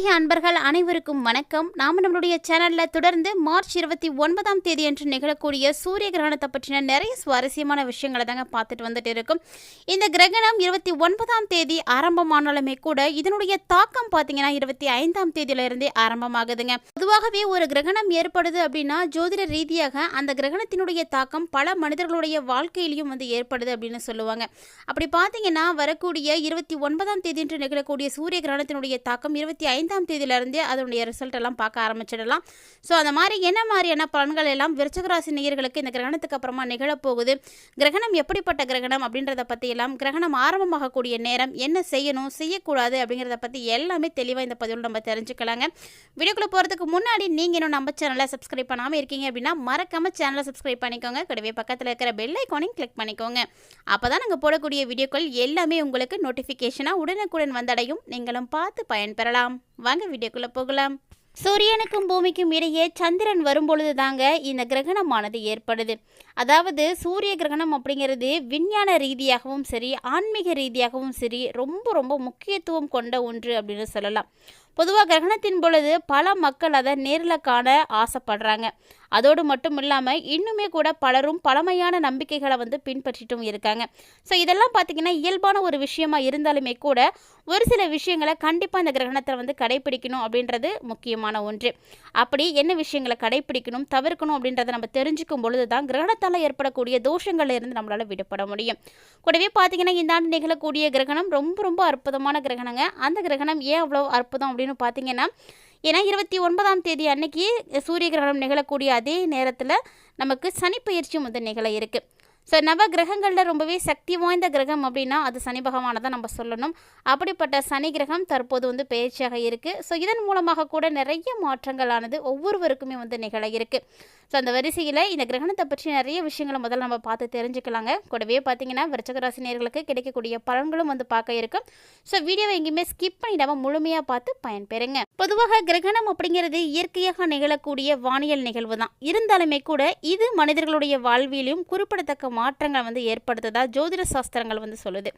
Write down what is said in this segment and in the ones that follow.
ஆன்மீக அன்பர்கள் அனைவருக்கும் வணக்கம். நாம நம்மளுடைய சேனலில் தொடர்ந்து மார்ச் இருபத்தி ஒன்பதாம் தேதி அன்று நிகழக்கூடிய சூரிய கிரகணத்தை பற்றின நிறைய சுவாரஸ்யமான விஷயங்களை தாங்க பார்த்துட்டு வந்துட்டு இருக்கும். இந்த கிரகணம் இருபத்தி ஒன்பதாம் தேதி ஆரம்பமானாலுமே கூட இதனுடைய தாக்கம் பார்த்தீங்கன்னா இருபத்தி ஐந்தாம் தேதியிலிருந்தே ஆரம்பமாகுதுங்க. பொதுவாகவே ஒரு கிரகணம் ஏற்படுது அப்படின்னா ஜோதிட ரீதியாக அந்த கிரகணத்தினுடைய தாக்கம் பல மனிதர்களுடைய வாழ்க்கையிலையும் வந்து ஏற்படுது அப்படின்னு சொல்லுவாங்க. அப்படி பார்த்தீங்கன்னா வரக்கூடிய இருபத்தி ஒன்பதாம் தேதி என்று நிகழக்கூடிய சூரிய கிரகணத்தினுடைய தாக்கம் இருபத்தி ஐந்து ஐந்தாம் தேதியிலிருந்தே அதனுடைய ரிசல்ட் எல்லாம் பார்க்க ஆரம்பிச்சிடலாம். ஸோ அந்த மாதிரி என்ன மாதிரியான பலன்கள் எல்லாம் விருச்சகராசி நேயர்களுக்கு இந்த கிரகணத்துக்கு அப்புறமா நிகழப்போகுது? கிரகணம் எப்படிப்பட்ட கிரகணம் அப்படின்றத பற்றி எல்லாம் கிரகணம் ஆரம்பமாகக்கூடிய நேரம் என்ன செய்யணும் செய்யக்கூடாது அப்படிங்கிறத பற்றி எல்லாமே தெளிவாக இந்த பதிவில் நம்ம தெரிஞ்சுக்கலாங்க. வீடியோக்குள்ளே போகிறதுக்கு முன்னாடி நீங்கள் இன்னும் நம்ம சேனலை சப்ஸ்கிரைப் பண்ணாமல் இருக்கீங்க அப்படின்னா மறக்காம சேனலை சப்ஸ்கிரைப் பண்ணிக்கோங்க. கூடவே பக்கத்தில் இருக்கிற பெல் ஐக்கானையும் கிளிக் பண்ணிக்கோங்க. அப்போ தான் நாங்கள் போடக்கூடிய வீடியோக்கள் எல்லாமே உங்களுக்கு நோட்டிஃபிகேஷனாக உடனுக்குடன் வந்தடையும். நீங்களும் பார்த்து பயன்பெறலாம். வாங்க வீடியோக்குள்ளே போகலாம். சூரியனுக்கும் பூமிக்கும் இடையே சந்திரன் வரும்பொழுது தாங்க இந்த கிரகணமானது ஏற்படுது. அதாவது சூரிய கிரகணம் அப்படிங்கிறது விஞ்ஞான ரீதியாகவும் சரி ஆன்மீக ரீதியாகவும் சரி ரொம்ப ரொம்ப முக்கியத்துவம் கொண்ட ஒன்று அப்படின்னு சொல்லலாம். பொதுவாக கிரகணத்தின் பொழுது பல மக்கள் அதை நேரில் காண ஆசைப்படுறாங்க. அதோடு மட்டும் இல்லாமல் இன்னுமே கூட பலரும் பழமையான நம்பிக்கைகளை வந்து பின்பற்றிட்டும் இருக்காங்க. ஸோ இதெல்லாம் பார்த்திங்கன்னா இயல்பான ஒரு விஷயமா இருந்தாலுமே கூட ஒரு சில விஷயங்களை கண்டிப்பாக இந்த கிரகணத்தில் வந்து கடைபிடிக்கணும் அப்படின்றது முக்கியமான ஒன்று. அப்படி என்ன விஷயங்களை கடைபிடிக்கணும் தவிர்க்கணும் அப்படின்றத நம்ம தெரிஞ்சுக்கும் பொழுது தான் கிரகணத்தால் ஏற்படக்கூடிய தோஷங்கள்ல இருந்து நம்மளால் விடுபட முடியும். கூடவே பார்த்தீங்கன்னா இந்த ஆண்டு நிகழக்கூடிய கிரகணம் ரொம்ப ரொம்ப அற்புதமான கிரகணங்க. அந்த கிரகணம் ஏன் அவ்வளோ அற்புதம் அப்படின்னு பார்த்தீங்கன்னா ஏன்னா இருபத்தி ஒன்பதாம் தேதி அன்னைக்கு சூரிய கிரகணம் நிகழக்கூடிய அதே நேரத்தில் நமக்கு சனிப்பெயர்ச்சியும் வந்து நிகழ இருக்குது ஸோ நவ கிரகங்களில் ரொம்பவே சக்தி வாய்ந்த கிரகம் அப்படின்னா அது சனி பகவானை தான் நம்ம சொல்லணும். அப்படிப்பட்ட சனி கிரகம் தற்போது வந்து பயிற்சியாக இருக்குது ஸோ இதன் மூலமாக கூட நிறைய மாற்றங்களானது ஒவ்வொருவருக்குமே வந்து நிகழ இருக்குது ஸோ அந்த வரிசையில் இந்த கிரகணத்தை பற்றி நிறைய விஷயங்களை முதல்ல நம்ம பார்த்து தெரிஞ்சுக்கலாங்க. கூடவே பார்த்தீங்கன்னா விருச்சகராசி நேர்களுக்கு கிடைக்கக்கூடிய பலன்களும் வந்து பார்க்க இருக்கும் ஸோ வீடியோவை எங்கேயுமே ஸ்கிப் பண்ணிடாமல் முழுமையாக பார்த்து பயன்பெறுங்க. பொதுவாக கிரகணம் அப்படிங்கிறது இயற்கையாக நிகழக்கூடிய வானியல் நிகழ்வு தான். இருந்தாலுமே கூட இது மனிதர்களுடைய வாழ்வியலையும் குறிப்பிடத்தக்க மாற்றங்களை வந்து ஏற்படுத்ததா ஜோதிட சாஸ்திரங்கள் வந்து சொல்லுது.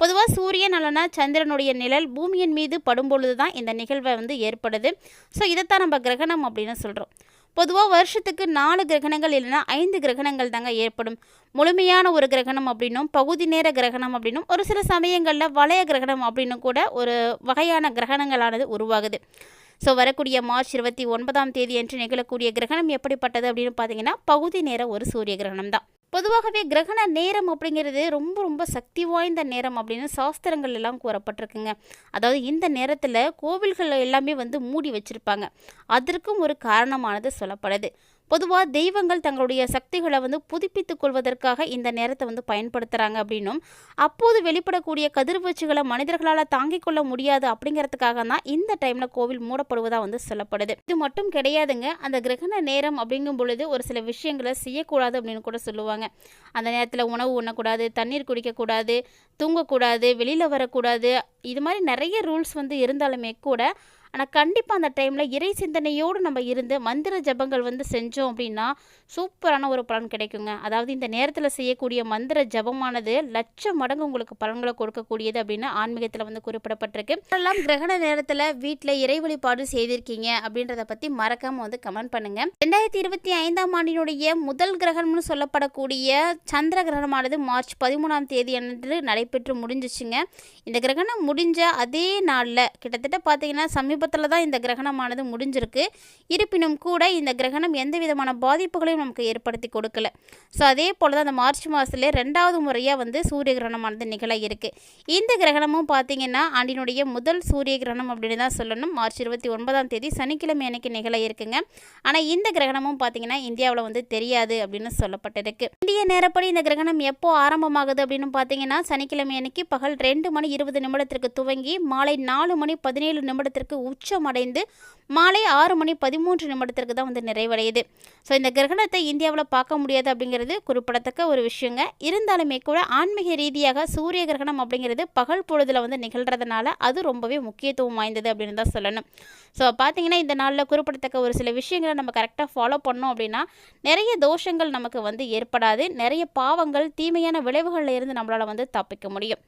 பொதுவாக சூரியன் அல்லனா சந்திரனுடைய நிழல் பூமியின் மீது படும்பொழுது தான் இந்த நிகழ்வை வந்து ஏற்படுது. ஸோ இதைத்தான் நம்ம கிரகணம் அப்படின்னு சொல்கிறோம் பொதுவாக வருஷத்துக்கு நாலு கிரகணங்கள் இல்லைன்னா ஐந்து கிரகணங்கள் தாங்க ஏற்படும். முழுமையான ஒரு கிரகணம் அப்படின்னும் பகுதி நேர கிரகணம் அப்படின்னும் ஒரு சில சமயங்களில் வளைய கிரகணம் அப்படின்னு கூட ஒரு வகையான கிரகணங்களானது உருவாகுது. ஸோ வரக்கூடிய மார்ச் இருபத்தி ஒன்பதாம் தேதி என்று நிகழக்கூடிய கிரகணம் எப்படிப்பட்டது அப்படின்னு பார்த்தீங்கன்னா பகுதி நேர ஒரு சூரிய கிரகணம் தான். பொதுவாகவே கிரகண நேரம் அப்படிங்கிறது ரொம்ப ரொம்ப சக்தி வாய்ந்த நேரம் அப்படின்னு சாஸ்திரங்கள் எல்லாம் கூறப்பட்டிருக்குங்க. அதாவது இந்த நேரத்தில் கோவில்கள் எல்லாமே வந்து மூடி வச்சுருப்பாங்க. அதற்கும் ஒரு காரணமானது சொல்லப்படுது. பொதுவாக தெய்வங்கள் தங்களுடைய சக்திகளை வந்து புதுப்பித்துக் கொள்வதற்காக இந்த நேரத்தை வந்து பயன்படுத்துகிறாங்க அப்படின்னும். அப்போது வெளிப்படக்கூடிய கதிர்வீச்சுகளை மனிதர்களால் தாங்கிக் கொள்ள முடியாது அப்படிங்கிறதுக்காக தான் இந்த டைமில் கோவில் மூடப்படுவதாக வந்து சொல்லப்படுது. இது மட்டும் கிடையாதுங்க. அந்த கிரகண நேரம் அப்படிங்கும் பொழுது ஒரு சில விஷயங்களை செய்யக்கூடாது அப்படின்னு கூட சொல்லுவாங்க. அந்த நேரத்தில் உணவு உண்ணக்கூடாது தண்ணீர் குடிக்கக்கூடாது தூங்கக்கூடாது வெளியில் வரக்கூடாது. இது மாதிரி நிறைய ரூல்ஸ் வந்து இருந்தாலுமே கூட ஆனால் கண்டிப்பாக அந்த டைமில் இறை சிந்தனையோடு நம்ம இருந்து மந்திர ஜபங்கள் வந்து செஞ்சோம் அப்படின்னா சூப்பரான ஒரு பலன் கிடைக்குங்க. அதாவது இந்த நேரத்தில் செய்யக்கூடிய மந்திர ஜபமானது லட்சம் மடங்கு உங்களுக்கு பலன்களை கொடுக்கக்கூடியது அப்படின்னு ஆன்மீகத்தில் வந்து குறிப்பிடப்பட்டிருக்கு. எல்லாம் கிரகண நேரத்தில் வீட்டில் இறை வழிபாடு செய்திருக்கீங்க அப்படின்றத பற்றி மறக்காமல் வந்து கமெண்ட் பண்ணுங்க. ரெண்டாயிரத்தி இருபத்தி ஐந்தாம் ஆண்டினுடைய முதல் கிரகணம்னு சொல்லப்படக்கூடிய சந்திர கிரகணமானது மார்ச் பதிமூணாம் தேதி அன்று நடைபெற்று முடிஞ்சிச்சுங்க. இந்த கிரகணம் முடிஞ்ச அதே நாளில் கிட்டத்தட்ட பார்த்தீங்கன்னா சமீபத்தில் தான் இந்த கிரகணமானது முடிஞ்சிருக்கு. இருப்பினும் கூட இந்த கிரகணம் எந்த விதமான பாதிப்புகளையும் நமக்கு ஏற்படுத்தி கொடுக்கல. ஸோ அதே போல் தான் அந்த மார்ச் மாதத்துலேயே ரெண்டாவது முறையாக வந்து சூரிய கிரகணமானது நிகழ இருக்குது இந்த கிரகணமும் பார்த்தீங்கன்னா ஆண்டினுடைய முதல் சூரிய கிரகணம் அப்படின்னு தான் சொல்லணும். மார்ச் இருபத்தி ஒன்பதாம் தேதி சனிக்கிழமை அன்னைக்கு நிகழ இருக்குங்க. ஆனால் இந்த கிரகணமும் பார்த்தீங்கன்னா இந்தியாவில் வந்து தெரியாது அப்படின்னு சொல்லப்பட்டிருக்கு. இந்திய நேரப்படி இந்த கிரகணம் எப்போ ஆரம்பமாகுது அப்படின்னு பார்த்தீங்கன்னா சனிக்கிழமை அன்னைக்கு பகல் ரெண்டு மணி இருபது நிமிடத்திற்கு துவங்கி மாலை நாலு மணி பதினேழு நிமிடத்திற்கு உச்சமடைந்து மாலை ஆறு மணி பதிமூன்று நிமிடத்திற்கு தான் வந்து நிறைவடையுது. ஸோ இந்த கிரகணத்தை இந்தியாவில் பார்க்க முடியாது அப்படிங்கிறது குறிப்பிடத்தக்க ஒரு விஷயங்க. இருந்தாலுமே கூட ஆன்மீக ரீதியாக சூரிய கிரகணம் அப்படிங்கிறது பகல் பொழுதில் வந்து நிகழ்கிறதுனால அது ரொம்பவே முக்கியத்துவம் வாய்ந்தது அப்படின்னு தான் சொல்லணும். ஸோ பார்த்தீங்கன்னா இந்த நாளில் குறிப்பிடத்தக்க ஒரு சில விஷயங்களை நம்ம கரெக்டாக ஃபாலோ பண்ணோம் அப்படின்னா நிறைய தோஷங்கள் நமக்கு வந்து ஏற்படாது. நிறைய பாவங்கள் தீமையான விளைவுகளில் இருந்து நம்மளால் வந்து தப்பிக்க முடியும்.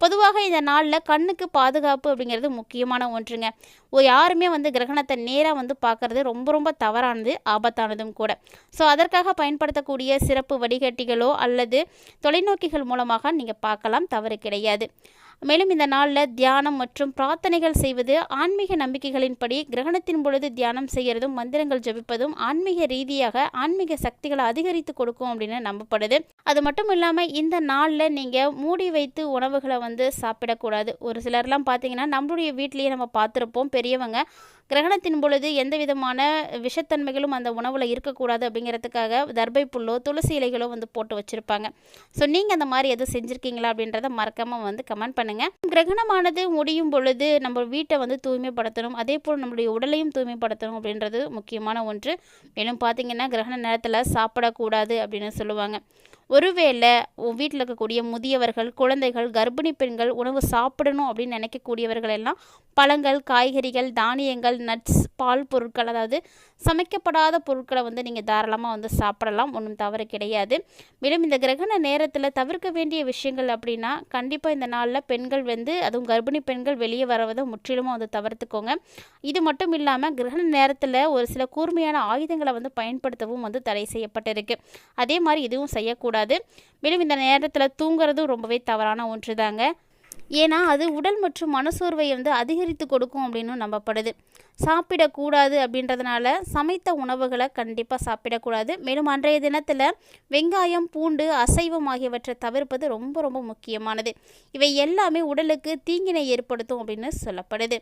பொதுவாக இந்த நாளில் கண்ணுக்கு பாதுகாப்பு அப்படிங்கிறது முக்கியமான ஒன்றுங்க. ஓ யாருமே வந்து கிரகணத்தை நேராக வந்து பார்க்குறது ரொம்ப ரொம்ப தவறானது ஆபத்தானதும் கூட. ஸோ அதற்காக பயன்படுத்தக்கூடிய சிறப்பு வடிகட்டிகளோ அல்லது தொலைநோக்கிகள் மூலமாக நீங்கள் பார்க்கலாம் தவறு கிடையாது. மேலும் இந்த நாளில் தியானம் மற்றும் பிரார்த்தனைகள் செய்வது ஆன்மீக நம்பிக்கைகளின்படி கிரகணத்தின் பொழுது தியானம் செய்கிறதும் மந்திரங்கள் ஜபிப்பதும் ஆன்மீக ரீதியாக ஆன்மீக சக்திகளை அதிகரித்து கொடுக்கும் அப்படின்னு நம்பப்படுது. அது மட்டும் இல்லாமல் இந்த நாளில் நீங்கள் மூடி வைத்து உணவுகளை வந்து சாப்பிடக்கூடாது. ஒரு சிலர்லாம் பார்த்தீங்கன்னா நம்மளுடைய வீட்லேயே நம்ம பார்த்துருப்போம் பெரியவங்க. கிரகணத்தின் பொழுது எந்த விதமான விஷத்தன்மைகளும் அந்த உணவில் இருக்கக்கூடாது அப்படிங்கிறதுக்காக தர்பை புல்லோ துளசி இலைகளோ வந்து போட்டு வச்சுருப்பாங்க. ஸோ நீங்கள் அந்த மாதிரி எதுவும் செஞ்சுருக்கீங்களா அப்படின்றத மறக்காமல் வந்து கமெண்ட் பண்ணுங்கள் கிரகணமானது முடியும் பொழுது நம்ம வீட்டை வந்து தூய்மைப்படுத்தணும். அதே போல் நம்மளுடைய உடலையும் தூய்மைப்படுத்தணும் அப்படின்றது முக்கியமான ஒன்று. மேலும் பார்த்திங்கன்னா கிரகண நேரத்தில் சாப்பிடக்கூடாது அப்படின்னு சொல்லுவாங்க. ஒருவேளை வீட்டில் இருக்கக்கூடிய முதியவர்கள் குழந்தைகள் கர்ப்பிணி பெண்கள் உணவு சாப்பிடணும் அப்படின்னு நினைக்கக்கூடியவர்கள் எல்லாம் பழங்கள் காய்கறிகள் தானியங்கள் நட்ஸ் பால் பொருட்கள் அதாவது சமைக்கப்படாத பொருட்களை வந்து நீங்கள் தாராளமாக வந்து சாப்பிடலாம். ஒன்றும் தவறு கிடையாது. மேலும் இந்த கிரகண நேரத்தில் தவிர்க்க வேண்டிய விஷயங்கள் அப்படின்னா கண்டிப்பாக இந்த நாளில் பெண்கள் வந்து அதுவும் கர்ப்பிணி பெண்கள் வெளியே வரவதை முற்றிலுமாக வந்து தவிர்த்துக்கோங்க. இது மட்டும் இல்லாமல் கிரகண நேரத்தில் ஒரு சில கூர்மையான ஆயுதங்களை வந்து பயன்படுத்தவும் வந்து தடை செய்யப்பட்டிருக்கு. அதே மாதிரி இதுவும் செய்யக்கூடாது. மேலும் இந்த நேரத்தில் தூங்குறதும் ரொம்பவே தவறான ஒன்று தாங்க ஏன்னா அது உடல் மற்றும் மனசோர்வை வந்து அதிகரித்து கொடுக்கும் அப்படின்னு நம்பப்படுது. சாப்பிடக்கூடாது அப்படின்றதுனால சமைத்த உணவுகளை கண்டிப்பாக சாப்பிடக்கூடாது. மேலும் அன்றைய தினத்தில் வெங்காயம் பூண்டு அசைவம் ஆகியவற்றை தவிர்ப்பது ரொம்ப ரொம்ப முக்கியமானது. இவை எல்லாமே உடலுக்கு தீங்கினை ஏற்படுத்தும் அப்படின்னு சொல்லப்படுது.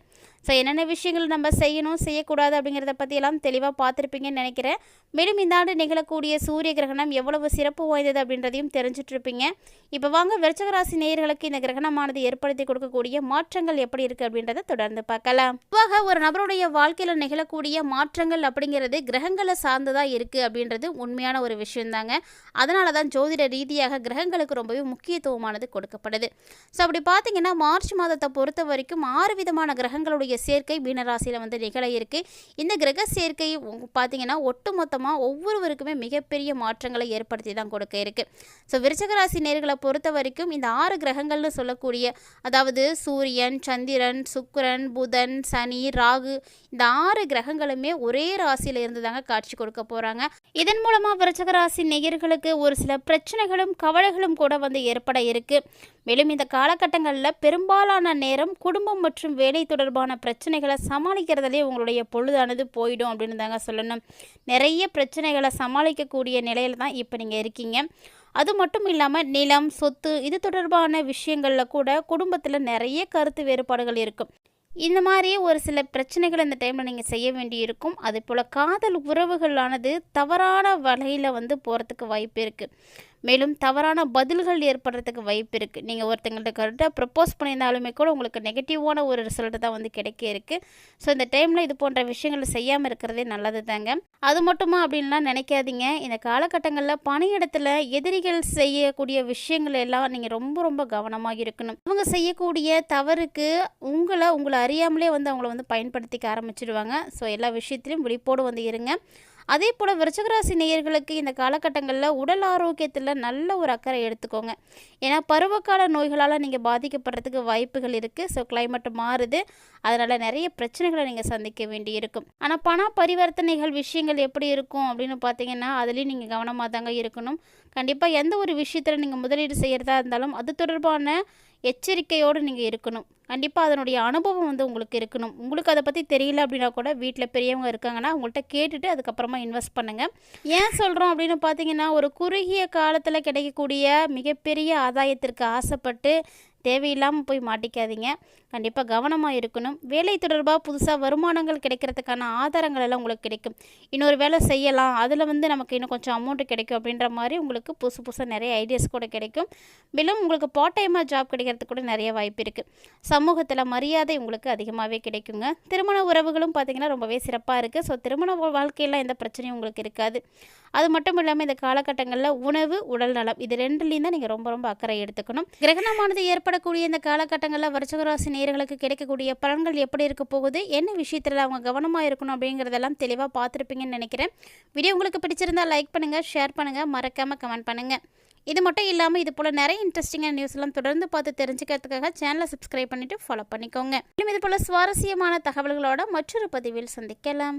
ஸோ என்னென்ன விஷயங்கள் நம்ம செய்யணும் செய்யக்கூடாது அப்படிங்கிறத பற்றியெல்லாம் தெளிவாக பார்த்துருப்பீங்கன்னு நினைக்கிறேன். மேலும் இந்த ஆண்டு நிகழக்கூடிய சூரிய கிரகணம் எவ்வளவு சிறப்பு வாய்ந்தது அப்படின்றதையும் தெரிஞ்சிட்ருப்பீங்க. இப்போ வாங்க விருச்சகராசி நேயர்களுக்கு இந்த கிரகணமானது ஏற்படுத்தி கொடுக்கக்கூடிய மாற்றங்கள் எப்படி இருக்குது அப்படின்றத தொடர்ந்து பார்க்கலாம். பொதுவாக ஒரு நபருடைய வாழ்க்கையில் நிகழக்கூடிய மாற்றங்கள் அப்படிங்கிறது கிரகங்களை சார்ந்ததாக இருக்குது அப்படின்றது உண்மையான ஒரு விஷயந்தாங்க அதனால தான் ஜோதிட ரீதியாக கிரகங்களுக்கு ரொம்பவே முக்கியத்துவமானது கொடுக்கப்படுது. ஸோ அப்படி பார்த்தீங்கன்னா மார்ச் மாதத்தை பொறுத்த வரைக்கும் ஆறு விதமான கிரகங்களுடைய சேர்க்கை மீனராசியில் வந்து நிகழ இருக்கு. இந்த கிரக சேர்க்கை பார்த்தீங்கன்னா ஒட்டுமொத்தமாக ஒவ்வொருவருக்குமே மிகப்பெரிய மாற்றங்களை ஏற்படுத்தி தான் கொடுக்க இருக்குது ஸோ விருச்சகராசி நேர்களை பொறுத்த வரைக்கும் இந்த ஆறு கிரகங்கள்னு சொல்லக்கூடிய அதாவது சூரியன் சந்திரன் சுக்கரன் புதன் சனி ராகு இந்த ஆறு கிரகங்களுமே ஒரே ராசியில் இருந்து தாங்க காட்சி கொடுக்க போகிறாங்க இதன் மூலமாக விருச்சக ராசி நேயர்களுக்கு ஒரு சில பிரச்சனைகளும் கவலைகளும் கூட வந்து ஏற்பட இருக்கு. மேலும் இந்த காலகட்டங்களில் பெரும்பாலான நேரம் குடும்பம் மற்றும் வேலை தொடர்பான பிரச்சனைகளை சமாளிக்கிறதுலே உங்களுடைய பொழுதானது போயிடும் அப்படின்னு தாங்க சொல்லணும். நிறைய பிரச்சனைகளை சமாளிக்கக்கூடிய நிலையில தான் இப்போ நீங்கள் இருக்கீங்க. அது மட்டும் இல்லாமல் நிலம் சொத்து இது தொடர்பான விஷயங்களில் கூட குடும்பத்தில் நிறைய கருத்து வேறுபாடுகள் இருக்கும். இந்த மாதிரி ஒரு சில பிரச்சனைகள் இந்த டைமில் நீங்கள் செய்ய வேண்டியிருக்கும். அதே போல் காதல் உறவுகளானது தவறான வகையில் வந்து போகிறதுக்கு வாய்ப்பு இருக்குது மேலும் தவறான பதில்கள் ஏற்படுறதுக்கு வாய்ப்பு இருக்குது நீங்கள் ஒருத்தங்கள்ட்ட கரெக்டாக ப்ரப்போஸ் பண்ணியிருந்தாலுமே கூட உங்களுக்கு நெகட்டிவான ஒரு ரிசல்ட் தான் வந்து கிடைக்க இருக்குது ஸோ இந்த டைமில் இது போன்ற விஷயங்களை செய்யாமல் இருக்கிறதே நல்லது தாங்க அது மட்டுமா அப்படின்லாம் நினைக்காதீங்க. இந்த காலகட்டங்களில் பணியிடத்தில் எதிரிகள் செய்யக்கூடிய விஷயங்கள் எல்லாம் நீங்கள் ரொம்ப ரொம்ப கவனமாக இருக்கணும். அவங்க செய்யக்கூடிய தவறுக்கு உங்களை உங்களை அறியாமலே வந்து அவங்கள வந்து பயன்படுத்திக்க ஆரம்பிச்சிடுவாங்க. ஸோ எல்லா விஷயத்திலையும் விழிப்போடு வந்து இருங்க. அதே போல் விருச்சகராசி நேயர்களுக்கு இந்த காலகட்டங்களில் உடல் ஆரோக்கியத்தில் நல்ல ஒரு அக்கறை எடுத்துக்கோங்க. ஏன்னா பருவகால நோய்களால் நீங்கள் பாதிக்கப்படுறதுக்கு வாய்ப்புகள் இருக்குது ஸோ கிளைமேட் மாறுது. அதனால் நிறைய பிரச்சனைகளை நீங்கள் சந்திக்க வேண்டி இருக்கும் ஆனால் பண பரிவர்த்தனைகள் விஷயங்கள் எப்படி இருக்கும் அப்படின்னு பார்த்தீங்கன்னா அதுலேயும் நீங்கள் கவனமாக தாங்க இருக்கணும். கண்டிப்பாக எந்த ஒரு விஷயத்தில் நீங்கள் முதலீடு செய்கிறதா இருந்தாலும் அது தொடர்பான எச்சரிக்கையோடு நீங்கள் இருக்கணும். கண்டிப்பாக அதனுடைய அனுபவம் வந்து உங்களுக்கு இருக்கணும். உங்களுக்கு அதை பற்றி தெரியல அப்படின்னா கூட வீட்டில் பெரியவங்க இருக்காங்கன்னா அவங்கள்ட்ட கேட்டுட்டு அதுக்கப்புறமா இன்வெஸ்ட் பண்ணுங்கள் ஏன் சொல்கிறோம் அப்படின்னு பார்த்தீங்கன்னா ஒரு குறுகிய காலத்தில் கிடைக்கக்கூடிய மிகப்பெரிய ஆதாயத்திற்கு ஆசைப்பட்டு தேவையில்லாமல் போய் மாட்டிக்காதீங்க. கண்டிப்பாக கவனமாக இருக்கணும். வேலை தொடர்பாக புதுசாக வருமானங்கள் கிடைக்கிறதுக்கான ஆதாரங்கள் எல்லாம் உங்களுக்கு கிடைக்கும். இன்னொரு வேலை செய்யலாம். அதில் வந்து நமக்கு இன்னும் கொஞ்சம் அமௌண்ட்டு கிடைக்கும் அப்படின்ற மாதிரி உங்களுக்கு புதுசு புதுசாக நிறைய ஐடியாஸ் கூட கிடைக்கும். மேலும் உங்களுக்கு பார்ட் டைமாக ஜாப் கிடைக்கிறதுக்கு கூட நிறைய வாய்ப்பு இருக்குது சமூகத்தில் மரியாதை உங்களுக்கு அதிகமாகவே கிடைக்குங்க. திருமண உறவுகளும் பார்த்திங்கன்னா ரொம்பவே சிறப்பாக இருக்குது ஸோ திருமண வாழ்க்கையெல்லாம் எந்த பிரச்சனையும் உங்களுக்கு இருக்காது. அது மட்டும் இல்லாமல் இந்த காலகட்டங்களில் உணவு உடல் நலம் இது ரெண்டுலேயும் தான் நீங்கள் ரொம்ப ரொம்ப அக்கறை எடுத்துக்கணும். கிரகணமானது ஏற்படக்கூடிய இந்த காலகட்டங்களில் வருஷகராசி நேர்களுக்கு கிடைக்கக்கூடிய பலன்கள் எப்படி இருக்க போகுது? என்ன விஷயத்தில் அவங்க கவனமாக இருக்கணும் அப்படிங்கிறதெல்லாம் தெளிவாக பார்த்துருப்பீங்கன்னு நினைக்கிறேன். வீடியோ உங்களுக்கு பிடிச்சிருந்தா லைக் பண்ணுங்கள் ஷேர் பண்ணுங்கள் மறக்காமல் கமெண்ட் பண்ணுங்கள் இது மட்டும் இல்லாமல் இது போல் நிறைய இன்ட்ரெஸ்டிங்கான நியூஸ்லாம் தொடர்ந்து பார்த்து தெரிஞ்சுக்கிறதுக்காக சேனலை சப்ஸ்கிரைப் பண்ணிட்டு ஃபாலோ பண்ணிக்கோங்க. மேலும் இது போல் சுவாரஸ்யமான தகவல்களோட மற்றொரு பதிவில் சந்திக்கலாம்.